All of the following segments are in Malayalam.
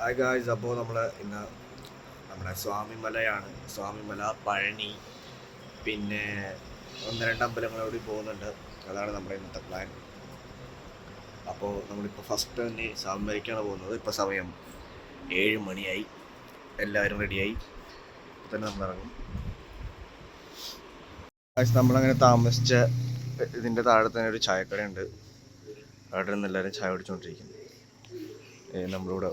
ഹായ് ഗായ്സ് അപ്പോൾ നമ്മൾ ഇന്ന് നമ്മുടെ സ്വാമിമലയാണ്. സ്വാമിമല പഴനി പിന്നെ ഒന്ന് രണ്ട് അമ്പലങ്ങളോടി പോകുന്നുണ്ട്. അതാണ് നമ്മുടെ ഇന്നത്തെ പ്ലാൻ അപ്പോൾ നമ്മളിപ്പോൾ ഫസ്റ്റ് തന്നെ സ്വാമിമലയ്ക്കാണ് പോകുന്നത്. ഇപ്പോൾ സമയം ഏഴ് മണിയായി. എല്ലാവരും റെഡിയായി ഇപ്പോൾ തന്നെ നമ്മൾ ഇറങ്ങും. നമ്മളങ്ങനെ താമസിച്ച ഇതിന്റെ താഴെ തന്നെ ഒരു ചായക്കടയുണ്ട്. അവിടെ നിന്ന് എല്ലാവരും ചായ കുടിച്ചുകൊണ്ടിരിക്കുന്നു നമ്മളിവിടെ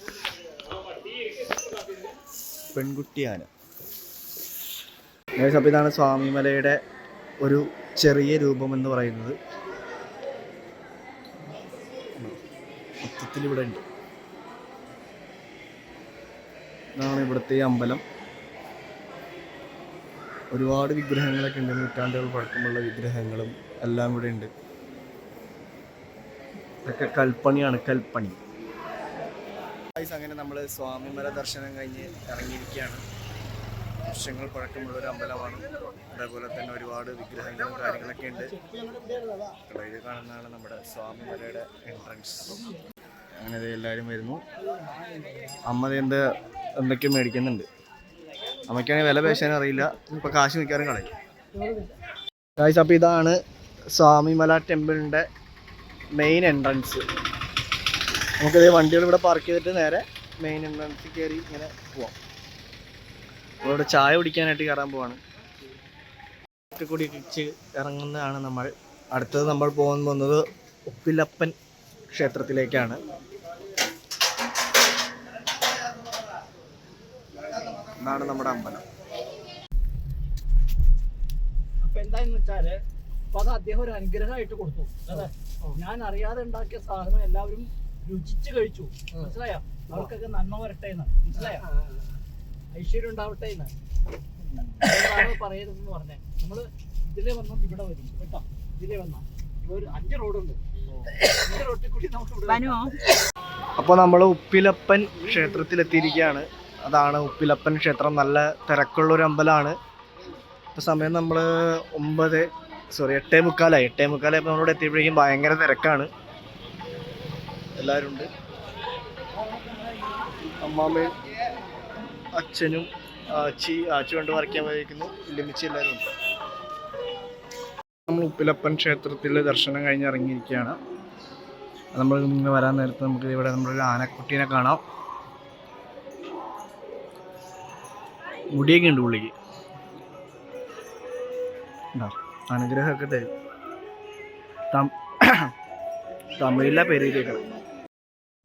പെൺകുട്ടി ആന അപ്പോൾ ഇതാണ് സ്വാമിമലയുടെ ഒരു ചെറിയ രൂപം എന്ന് പറയുന്നത്. മൊത്തത്തിൽ ഇവിടെ ഉണ്ട്. ഇതാണ് ഇവിടുത്തെ അമ്പലം. ഒരുപാട് വിഗ്രഹങ്ങളൊക്കെ ഉണ്ട്. നൂറ്റാണ്ടുകൾ പഴക്കമുള്ള വിഗ്രഹങ്ങളും എല്ലാം ഇവിടെ ഉണ്ട്. ഇതൊക്കെ കൽപ്പണിയാണ്. കൽപ്പണി. ഗൈസ്, അങ്ങനെ നമ്മൾ സ്വാമിമല ദർശനം കഴിഞ്ഞ് ഇറങ്ങിയിരിക്കുകയാണ്. വർഷങ്ങൾ പഴക്കമുള്ള ഒരു അമ്പലമാണ്. അതേപോലെ തന്നെ ഒരുപാട് വിഗ്രഹങ്ങളും കാര്യങ്ങളൊക്കെ ഉണ്ട്. ഇത് കാണുന്നതാണ് നമ്മുടെ സ്വാമിമലയുടെ എൻട്രൻസ് അങ്ങനെ എല്ലാവരും വരുന്നു. അമ്മ എന്ത് എന്തൊക്കെയോ മേടിക്കുന്നുണ്ട്? അമ്മയ്ക്കാണെങ്കിൽ വില പേശാൻ അറിയില്ല. ഇപ്പൊ കാശ് മിക്കാറും കളയും. ഗൈസ് അപ്പോൾ ഇതാണ് സ്വാമിമല ടെമ്പിളിന്റെ മെയിൻ എൻട്രൻസ് നമുക്കിത് വണ്ടികൾ ഇവിടെ പാർക്ക് ചെയ്തിട്ട് നേരെ മെയിൻ എൻട്രൻസിൽ കയറി ഇങ്ങനെ പോവാം. ഇവിടെ ചായ കുടിക്കാനായിട്ട് കയറാൻ പോവാണ്. കൂടി ഇടിച്ച് ഇറങ്ങുന്നതാണ് നമ്മൾ. അടുത്തത് നമ്മൾ പോകാൻ പോകുന്നത് ഉപ്പിലപ്പൻ ക്ഷേത്രത്തിലേക്കാണ്. എന്നാണ് നമ്മുടെ അമ്പലം. അപ്പൊ എന്താന്ന് വെച്ചാൽ അപ്പൊ അത് അദ്ദേഹം ഒരു അനുഗ്രഹമായിട്ട് കൊടുത്തു. അതെ ഞാൻ അറിയാതെ ഉണ്ടാക്കിയ സാധനം എല്ലാവരും രുചിച്ച് കഴിച്ചു മനസ്സിലായോ? അവർക്കൊക്കെ നന്മ വരട്ടെ എന്ന്. മനസ്സിലായോ? ഐശ്വര്യം ഉണ്ടാവട്ടെ എന്ന്. പറയരുതെന്ന് പറഞ്ഞേ. നമ്മൾ ഇതിലെ വന്നാൽ ഇവിടെ വരും. കേട്ടോ? ഇതിലെ വന്നാൽ ഒരു അഞ്ച് റോഡുണ്ട്. അഞ്ച് റോട്ടിൽ കൂടി നമുക്ക് ഇവിടെ വരാം. അപ്പോൾ നമ്മൾ ഉപ്പിലപ്പൻ ക്ഷേത്രത്തിലെത്തിയിരിക്കുകയാണ്. അതാണ് ഉപ്പിലപ്പൻ ക്ഷേത്രം. നല്ല തിരക്കുള്ള ഒരു അമ്പലമാണ്. ഇപ്പോൾ സമയം നമ്മൾ ഒമ്പത് സോറി എട്ടേ മുക്കാലായി. എട്ടേ മുക്കാലായപ്പോൾ നമ്മളിവിടെ എത്തിയപ്പോഴേക്കും ഭയങ്കര തിരക്കാണ്. എല്ലാവരും ഉണ്ട് അമ്മാമ്മയും അച്ഛനും ആച്ചി ആച്ചി കൊണ്ട് വരയ്ക്കാൻ വരയ്ക്കുന്നു ലിമിച്ച് എല്ലാവരും ഉണ്ട്. നമ്മൾ ഉപ്പിലപ്പൻ ക്ഷേത്രത്തിൽ ദർശനം കഴിഞ്ഞ് ഇറങ്ങിയിരിക്കുകയാണ്. നമ്മൾ ഇങ്ങനെ വരാൻ നേരത്ത് നമുക്ക് ഇവിടെ നമ്മളൊരു ആനക്കുട്ടീനെ കാണാം. മുടിയൊക്കെ ഉണ്ട് പുള്ളിക്ക്? അനുഗ്രഹമൊക്കെ തരും. തം- പേര് പേരിലേക്കാണ്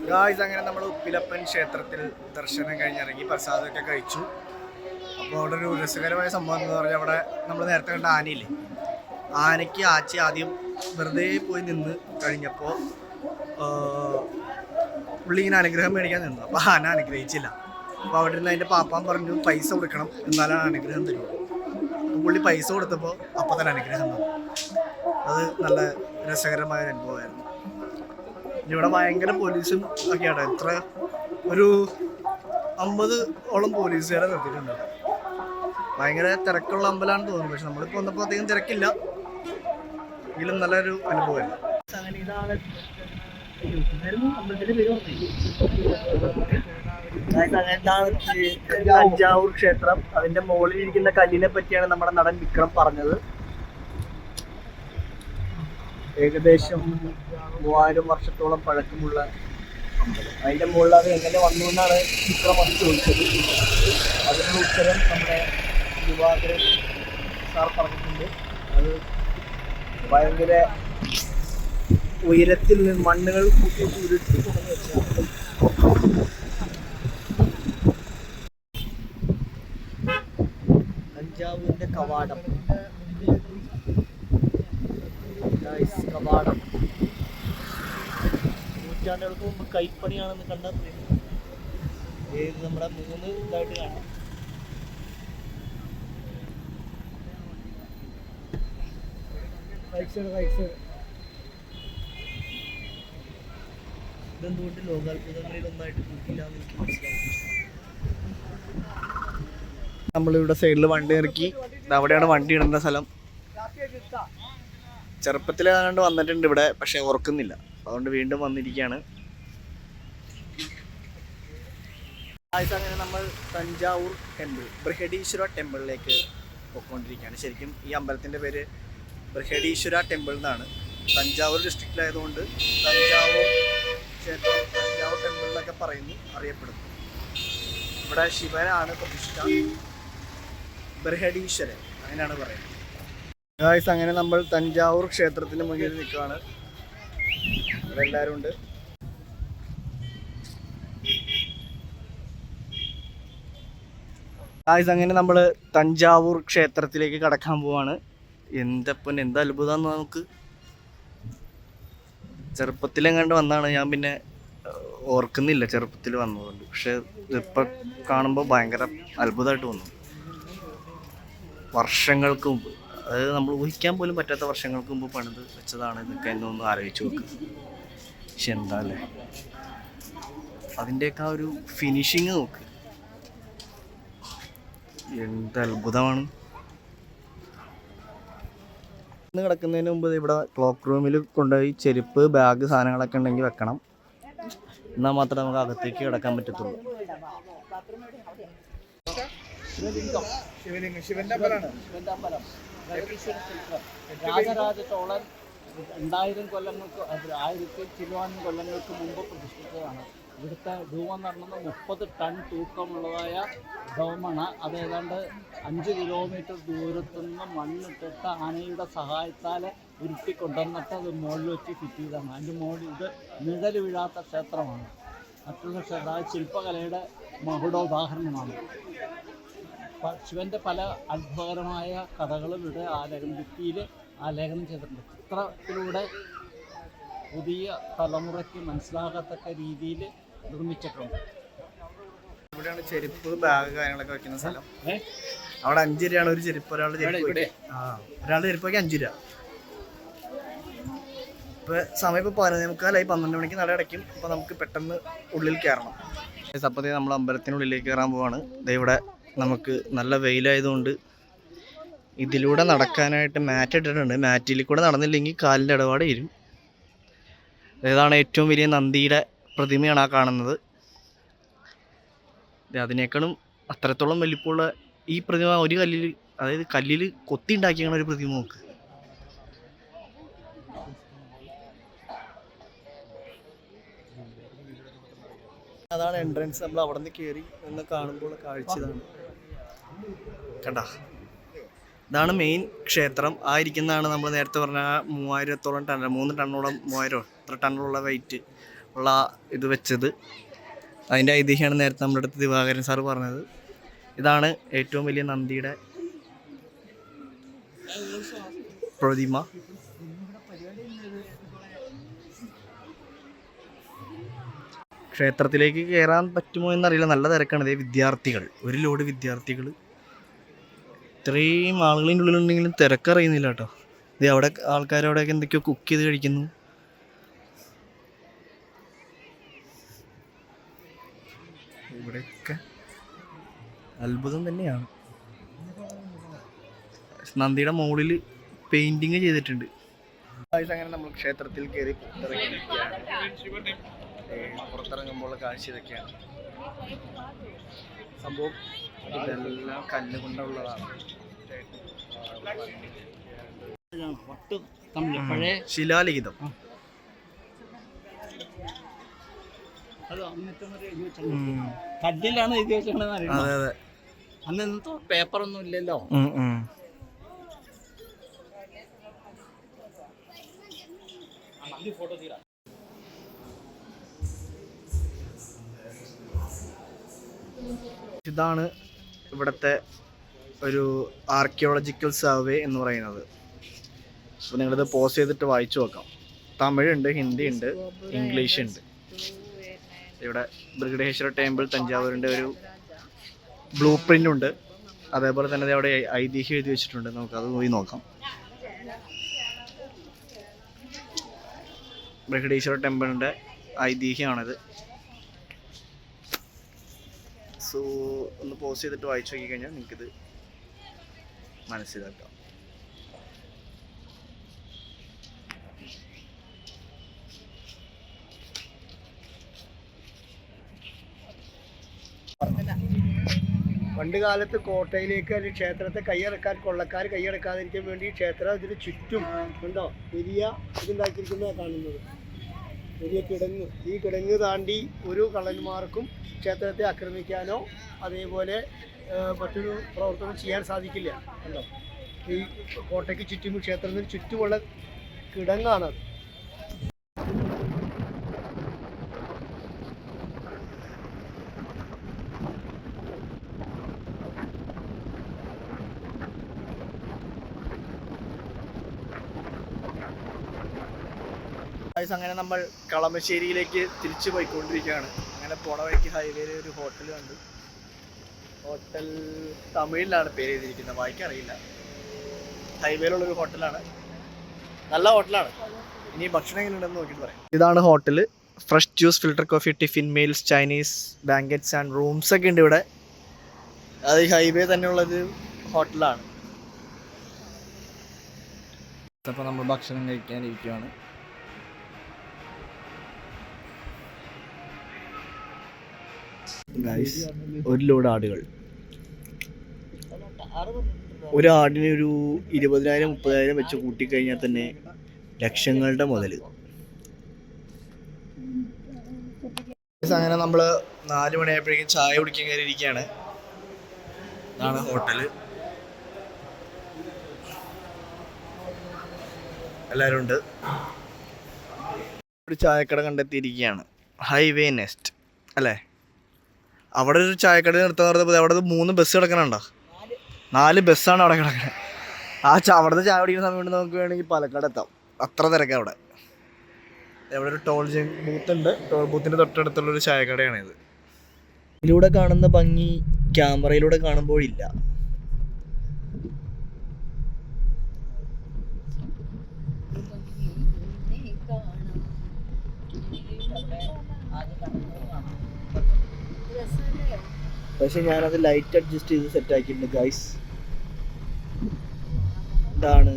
ഗായ്സ് അങ്ങനെ നമ്മൾ ഉപ്പിലപ്പൻ ക്ഷേത്രത്തിൽ ദർശനം കഴിഞ്ഞിറങ്ങി പ്രസാദമൊക്കെ കഴിച്ചു. അപ്പോൾ അവിടെ ഒരു രസകരമായ സംഭവം എന്ന് പറഞ്ഞാൽ അവിടെ നമ്മൾ നേരത്തെ കണ്ട ആനയില്ലേ? ആനയ്ക്ക് ആച്ചി ആദ്യം വെറുതെ പോയി നിന്ന് കഴിഞ്ഞപ്പോൾ പുള്ളി ഇങ്ങനെ അനുഗ്രഹം മേടിക്കാൻ നിന്നു. അപ്പോൾ ആന അനുഗ്രഹിച്ചില്ല. അപ്പോൾ അവിടെ നിന്ന് അതിന്റെ പാപ്പാൻ പറഞ്ഞു പൈസ കൊടുക്കണം എന്നാലാണ് അനുഗ്രഹം തരുള്ളൂ. അപ്പോൾ പുള്ളി പൈസ കൊടുത്തപ്പോൾ അപ്പോൾ തന്നെ അനുഗ്രഹം തന്നു. അത് നല്ല രസകരമായ ഒരു അനുഭവമായിരുന്നു. ഇവിടെ ഭയങ്കര പോലീസും ഒക്കെയാണ്. എത്ര ഒരു അമ്പത് ഓളം പോലീസുകാരെ നിർത്തിയിട്ടുണ്ട്. ഭയങ്കര തിരക്കുള്ള അമ്പലമാണെന്ന് തോന്നുന്നു. പക്ഷെ നമ്മളിപ്പോൾ വന്നപ്പോൾ അധികം തിരക്കില്ല. എങ്കിലും നല്ലൊരു അനുഭവമായിരുന്നു. അങ്ങനെ തഞ്ചാവൂർ ക്ഷേത്രം. അതിന്റെ മുകളിൽ ഇരിക്കുന്ന കല്ലിനെ പറ്റിയാണ് നമ്മുടെ നടൻ വിക്രം പറഞ്ഞത്. ഏകദേശം മൂവായിരം വർഷത്തോളം പഴക്കമുള്ള അമ്പലം മുകളിൽ അത് എങ്ങനെ വന്നു എന്നാണ് ചിത്രം അത് ചോദിച്ചത്. അതിനുള്ള ഉത്തരം നമ്മുടെ ദിവാകരൻ സാർ പറഞ്ഞിട്ടുണ്ട്. അത് ഭയങ്കര ഉയരത്തിൽ മണ്ണുകൾ കൂട്ടി ഉരുട്ടി തുടങ്ങി വെച്ചാൽ തഞ്ചാവൂരിന്റെ കവാടം. കവാടം. നൂറ്റാണ്ടുകൾക്ക് മുമ്പ് കൈപ്പണിയാണെന്ന് കണ്ടാൽ ഇത് നമ്മുടെ മൂന്ന് ഇതായിട്ട് കാണാം. റൈറ്റ് സൈഡ് റൈറ്റ് സൈഡ് ഇതെന്തുകൊണ്ട് ലോകാത്ഭുതങ്ങളിൽ ഒന്നായിട്ട് കൂട്ടില്ല എന്ന് എനിക്ക് മനസ്സിലായി നമ്മളിവിടെ സൈഡിൽ വണ്ടി ഇറക്കി അവിടെയാണ് വണ്ടി ഇടേണ്ട സ്ഥലം. ചെറുപ്പത്തിൽ ഏതാണ്ട് വന്നിട്ടുണ്ട് ഇവിടെ പക്ഷെ ഓർക്കുന്നില്ല. അതുകൊണ്ട് വീണ്ടും വന്നിരിക്കുകയാണ്. അങ്ങനെ നമ്മൾ തഞ്ചാവൂർ ടെമ്പിൾ ബൃഹടീശ്വര ടെമ്പിളിലേക്ക് പോയിക്കൊണ്ടിരിക്കുകയാണ്. ശരിക്കും ഈ അമ്പലത്തിന്റെ പേര് ബൃഹടീശ്വര ടെമ്പിൾ എന്നാണ്. തഞ്ചാവൂർ ഡിസ്ട്രിക്റ്റിലായതുകൊണ്ട് തഞ്ചാവൂർ ക്ഷേത്രം തഞ്ചാവൂർ ടെമ്പിൾ എന്നൊക്കെ പറയുന്നു അറിയപ്പെടുന്നു. ഇവിടെ ശിവനാണ് പ്രതിഷ്ഠ. ബൃഹടീശ്വരൻ അങ്ങനെയാണ് പറയുന്നത്. ഗായ്സ് അങ്ങനെ നമ്മൾ തഞ്ചാവൂർ ക്ഷേത്രത്തിന് മുന്നിൽ നിൽക്കുകയാണ്. എല്ലാവരും ഉണ്ട്. ഗായ്സ് അങ്ങനെ നമ്മൾ തഞ്ചാവൂർ ക്ഷേത്രത്തിലേക്ക് കടക്കാൻ പോവാണ്. എന്തപ്പൻ എന്ത് അത്ഭുതം നമുക്ക്. ചെറുപ്പത്തിലെങ്ങാണ്ട് വന്നാണ്. ഞാൻ പിന്നെ ഓർക്കുന്നില്ല ചെറുപ്പത്തിൽ വന്നതുകൊണ്ട്. പക്ഷെ ഇപ്പം കാണുമ്പോൾ ഭയങ്കര അത്ഭുതമായിട്ട് തോന്നുന്നു വർഷങ്ങൾക്ക് മുമ്പ്. അതായത് നമ്മൾ ഊഹിക്കാൻ പോലും പറ്റാത്ത വർഷങ്ങൾക്ക് മുമ്പ് പണിത് വെച്ചതാണ് ഇതൊക്കെ എന്നൊന്ന് ആലോചിച്ച് നോക്ക്. പക്ഷെ എന്താ അല്ലേ? അതിന്റെയൊക്കെ ആ ഒരു ഫിനിഷിങ് നോക്ക്. എന്ത് അത്ഭുതമാണ്. ഇന്ന് കിടക്കുന്നതിന് മുമ്പ് ഇവിടെ ക്ലോക്ക് റൂമിൽ കൊണ്ടുപോയി ചെരുപ്പ് ബാഗ് സാധനങ്ങളൊക്കെ ഉണ്ടെങ്കിൽ വെക്കണം. എന്നാൽ മാത്രമേ നമുക്ക് അകത്തേക്ക് കിടക്കാൻ പറ്റത്തുള്ളൂ. ശിവലിംഗം. ശിവന്റെ അമ്പലമാണ് ശിവന്റെ അമ്പലം രാജരാജ ചോളൻ രണ്ടായിരം കൊല്ലങ്ങൾക്ക് ആയിരത്തി ചിലവാനും കൊല്ലങ്ങൾക്ക് മുമ്പ് പ്രതിഷ്ഠിച്ചതാണ്. ഇവിടുത്തെ ധൂമം നടന്നത് മുപ്പത് ടൺ തൂക്കമുള്ളതായ ഡോമാണ്. അത് ഏതാണ്ട് അഞ്ച് കിലോമീറ്റർ ദൂരത്തു നിന്ന് മണ്ണിട്ടിട്ട് ആനയുടെ സഹായത്താൽ ഉരുട്ടി കൊണ്ടുവന്നിട്ട് അത് മുകളിൽ വെച്ച് ഫിറ്റ് ചെയ്താണ് അതിന്റെ മുകളിൽ ഇത് നിഴൽ വീഴാത്ത ക്ഷേത്രമാണ്. മറ്റുള്ള ക്ഷേത്രം ശില്പകലയുടെ മകുടോദാഹരണമാണ് ശിവന്റെ പല അത്ഭുതകരമായ കഥകളും ഇവിടെ ആലേഖനം ഭിത്തിയിൽ ആലേഖനം ചെയ്തിട്ടുണ്ട്. ചിത്രത്തിലൂടെ പുതിയ തലമുറയ്ക്ക് മനസ്സിലാകത്തക്ക രീതിയിൽ നിർമ്മിച്ചിട്ടുണ്ട്. ഇവിടെയാണ് ചെരുപ്പ് ബാഗ് കാര്യങ്ങളൊക്കെ വെക്കുന്ന സ്ഥലം. അവിടെ അഞ്ച് രൂപയാണ് ഒരു ചെരുപ്പ് ഒരാളുടെ ചെരുപ്പ് ആ ഒരാളുടെ ചെരുപ്പൊക്കെ അഞ്ച് രൂപ ഇപ്പൊ സമയം ഇപ്പൊ പതിനൊന്നേ മുക്കാലായി പന്ത്രണ്ട് മണിക്ക് നട അടയ്ക്കും. അപ്പൊ നമുക്ക് പെട്ടെന്ന് ഉള്ളിൽ കയറണം. സപ്പത്തെ നമ്മൾ അമ്പലത്തിനുള്ളിലേക്ക് കയറാൻ പോവാണ്. ദേ ഇവിടെ നമുക്ക് നല്ല വെയിലായതുകൊണ്ട് ഇതിലൂടെ നടക്കാനായിട്ട് മാറ്റ് ഇട്ടിട്ടുണ്ട്. മാറ്റിൽ കൂടെ നടന്നില്ലെങ്കിൽ കാലിന്റെ ഇടപാട് വരും. ഇതാണ് ഏറ്റവും വലിയ നന്ദിയുടെ പ്രതിമയാണ് ആ കാണുന്നത്. അതിനേക്കാളും അത്രത്തോളം വലിപ്പമുള്ള ഈ പ്രതിമ ഒരു കല്ലിൽ അതായത് കല്ലിൽ കൊത്തി ഉണ്ടാക്കിയാണ് ഒരു പ്രതിമ നോക്ക് അതാണ് എൻട്രൻസ് നമ്മൾ അവിടെ നിന്ന് കയറി എന്ന് കാണുമ്പോൾ കാഴ്ച ഇതാണ്. കണ്ട. ഇതാണ് മെയിൻ ക്ഷേത്രം. ആ ഇരിക്കുന്നതാണ് നമ്മൾ നേരത്തെ പറഞ്ഞ മൂവായിരത്തോളം ടൺ മൂന്ന് ടണ്ണോളം മൂവായിരം എത്ര ടണ്ണുള്ള വെയിറ്റ് ഉള്ള ഇത് വെച്ചത്. അതിന്റെ ഐതിഹ്യമാണ് നേരത്തെ നമ്മുടെ അടുത്ത് ദിവാകരൻ സാർ പറഞ്ഞത്. ഇതാണ് ഏറ്റവും വലിയ നന്ദിയുടെ പ്രതിമ. ക്ഷേത്രത്തിലേക്ക് കയറാൻ പറ്റുമോ എന്നറിയില്ല. നല്ല തിരക്കാണ് ഇതേ വിദ്യാർത്ഥികൾ. ഒരു ലോഡ് വിദ്യാർത്ഥികൾ. ഇത്രയും ആളുകളിന്റെ ഉള്ളിലുണ്ടെങ്കിലും തിരക്കറിയുന്നില്ല കേട്ടോ. ഇത് അവിടെ ആൾക്കാരവിടെയൊക്കെ എന്തൊക്കെയോ കുക്ക് ചെയ്ത് കഴിക്കുന്നു. ഇവിടെയൊക്കെ അത്ഭുതം തന്നെയാണ്. നന്ദിയുടെ മുകളിൽ പെയിന്റിങ് ചെയ്തിട്ടുണ്ട്. അങ്ങനെ നമ്മൾ ക്ഷേത്രത്തിൽ കയറി ഏ, പുറത്തിറങ്ങുമ്പോൾ കാഴ്ച ഇതൊക്കെയാണ്. സംഭവം ഇതെല്ലാം കല്ല് കൊണ്ടുള്ളതാണ് ശിലാലിഖിതം. കല്ലിലാണ് എഴുതി അതെ അന്ന് എന്തോ പേപ്പറൊന്നും ഇല്ലല്ലോ. ഫോട്ടോ ഉം. ഇതാണ് ഇവിടുത്തെ ഒരു ആർക്കിയോളജിക്കൽ സർവേ എന്ന് പറയുന്നത്. അപ്പോൾ നിങ്ങളിത് പോസ് ചെയ്തിട്ട് വായിച്ചു നോക്കാം. തമിഴുണ്ട് ഹിന്ദി ഉണ്ട് ഇംഗ്ലീഷ് ഉണ്ട്. ഇവിടെ ബ്രിഗഡേശ്വര ടെമ്പിൾ തഞ്ചാവൂരിന്റെ ഒരു ബ്ലൂ പ്രിന്റ് ഉണ്ട്. അതേപോലെ തന്നെ അവിടെ ഐതിഹ്യം എഴുതി വെച്ചിട്ടുണ്ട്. നമുക്ക് അത് പോയി നോക്കാം. ബൃഹടേശ്വര ടെമ്പിളിന്റെ ഐതിഹ്യമാണിത്. സോ ഒന്ന് പോസ് ചെയ്തിട്ട് വായിച്ചു നോക്കി കഴിഞ്ഞാൽ നിങ്ങൾക്കിത് മനസ്സിലാക്കാം. പണ്ട് കാലത്ത് കോട്ടയിലേക്ക് ഒരു ക്ഷേത്രത്തെ കൈയടക്കാൻ കൊള്ളക്കാർ കൈയടക്കാതിരിക്കാൻ വേണ്ടി ക്ഷേത്രം ഇതിന് ചുറ്റും ഉണ്ടോ? വലിയ ഇതുണ്ടാക്കിയിരിക്കുന്ന കാണുന്നത്. വലിയ കിടങ്ങ് ഈ കിടങ്ങ് താണ്ടി ഒരു കള്ളന്മാർക്കും ക്ഷേത്രത്തെ ആക്രമിക്കാനോ അതേപോലെ മറ്റൊരു പ്രവർത്തനം ചെയ്യാൻ സാധിക്കില്ല. ഈ കോട്ടയ്ക്ക് ചുറ്റും ക്ഷേത്രത്തിന് ചുറ്റുമുള്ള കിടങ്ങാണത്. Guys, അങ്ങനെ നമ്മൾ കളമശ്ശേരിയിലേക്ക് തിരിച്ചു പോയിക്കൊണ്ടിരിക്കുകയാണ്. അങ്ങനെ പോണ വഴിക്ക് ഹൈവേയിൽ ഒരു ഹോട്ടൽ കണ്ടു. ഹോട്ടൽ തമിഴിലാണ് പേര് ചെയ്തിരിക്കുന്നത് വായിക്കറിയില്ല ഹൈവേയിലുള്ളൊരു ഹോട്ടലാണ് നല്ല ഹോട്ടലാണ് ഇനി ഭക്ഷണം എങ്ങനെയുണ്ടെന്ന് നോക്കിയിട്ട് പറയാം. ഇതാണ് hotel fresh juice filter coffee tiffin meals Chinese banquets and rooms ഒക്കെ ഉണ്ട് ഇവിടെ. അത് ഹൈവേ തന്നെയുള്ളത് ഹോട്ടലാണ് അപ്പോൾ നമ്മൾ ഭക്ഷണം കഴിക്കാനിരിക്കുകയാണ് ഗൈസ് ഒരു ലോഡ് ആടുകൾ. ഒരു ആടിന് ഒരു ഇരുപതിനായിരം മുപ്പതിനായിരം വെച്ച് കൂട്ടിക്കഴിഞ്ഞാൽ തന്നെ ലക്ഷങ്ങളുടെ മുതൽ അങ്ങനെ നമ്മൾ നാല് മണിയായപ്പോഴേക്കും ചായ കുടിക്കാൻ കയറിയിരിക്കുകയാണ്. ഇതാണ് ഹോട്ടൽ. എല്ലാവരും ഉണ്ട്. ഒരു ചായക്കട കണ്ടെത്തിയിരിക്കുകയാണ്. ഹൈവേ നെസ്റ്റ് അല്ലേ? അവിടെ ഒരു ചായക്കട നിർത്താൻ പറഞ്ഞപ്പോൾ അവിടെ മൂന്ന് ബസ് കിടക്കണുണ്ടോ? നാല് ബസ്സാണ് അവിടെ കിടക്കുന്നത് ആ ച- അവിടുത്തെ ചായ കുടിക്കുന്ന സമയം കൊണ്ട് നമുക്ക് വേണമെങ്കിൽ പാലക്കാട് എത്താം. അത്ര തിരക്കാണ് അവിടെ. അവിടെ ഒരു ടോൾ ബൂത്ത് ഉണ്ട്. ടോൾ ബൂത്തിന്റെ തൊട്ടടുത്തുള്ള ഒരു ചായക്കടയാണ് ഇത് ഇതിലൂടെ കാണുന്ന ഭംഗി ക്യാമറയിലൂടെ കാണുമ്പോഴില്ല പക്ഷെ ഞാനത് ലൈറ്റ് അഡ്ജസ്റ്റ് ചെയ്ത് സെറ്റ് ആക്കിയിട്ടുണ്ട് ഗൈസ് ഇതാണ്.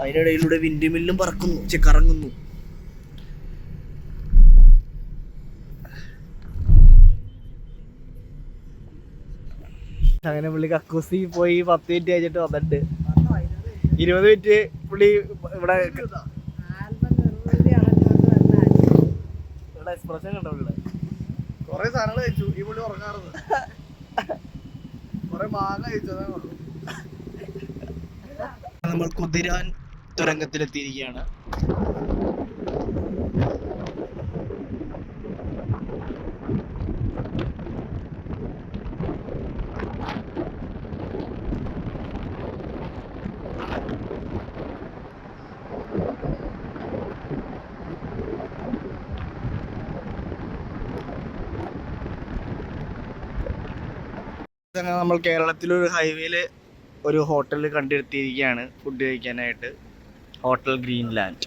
അതിനിടയിലൂടെ വിൻഡ് മില്ലും പറക്കുന്നു. ചെ കറങ്ങുന്നു. അങ്ങനെ പുള്ളി കക്കൂസി പോയി പത്ത് മിനിറ്റ് കഴിച്ചിട്ട് വന്നിട്ടുണ്ട്. ഇരുപത് മിനിറ്റ് പുള്ളി ഇവിടെ ഇവിടെ എക്സ്പ്രഷൻ കണ്ടോ ഇവിടെ? കുറെ സാധനങ്ങൾ കഴിച്ചു. ഈ പുള്ളി ഉറങ്ങാറുണ്ട്. കൊറേ മാങ്ങ കഴിച്ചു അതാണ് ഉള്ളൂ. നമ്മൾ കുതിരാൻ തുരങ്കത്തിലെത്തിയിരിക്കുകയാണ്. അങ്ങനെ നമ്മൾ കേരളത്തിലൊരു ഹൈവേയിൽ ഒരു ഹോട്ടൽ കണ്ടെത്തിയിരിക്കുകയാണ് ഫുഡ് കഴിക്കാനായിട്ട്. Hotel Greenland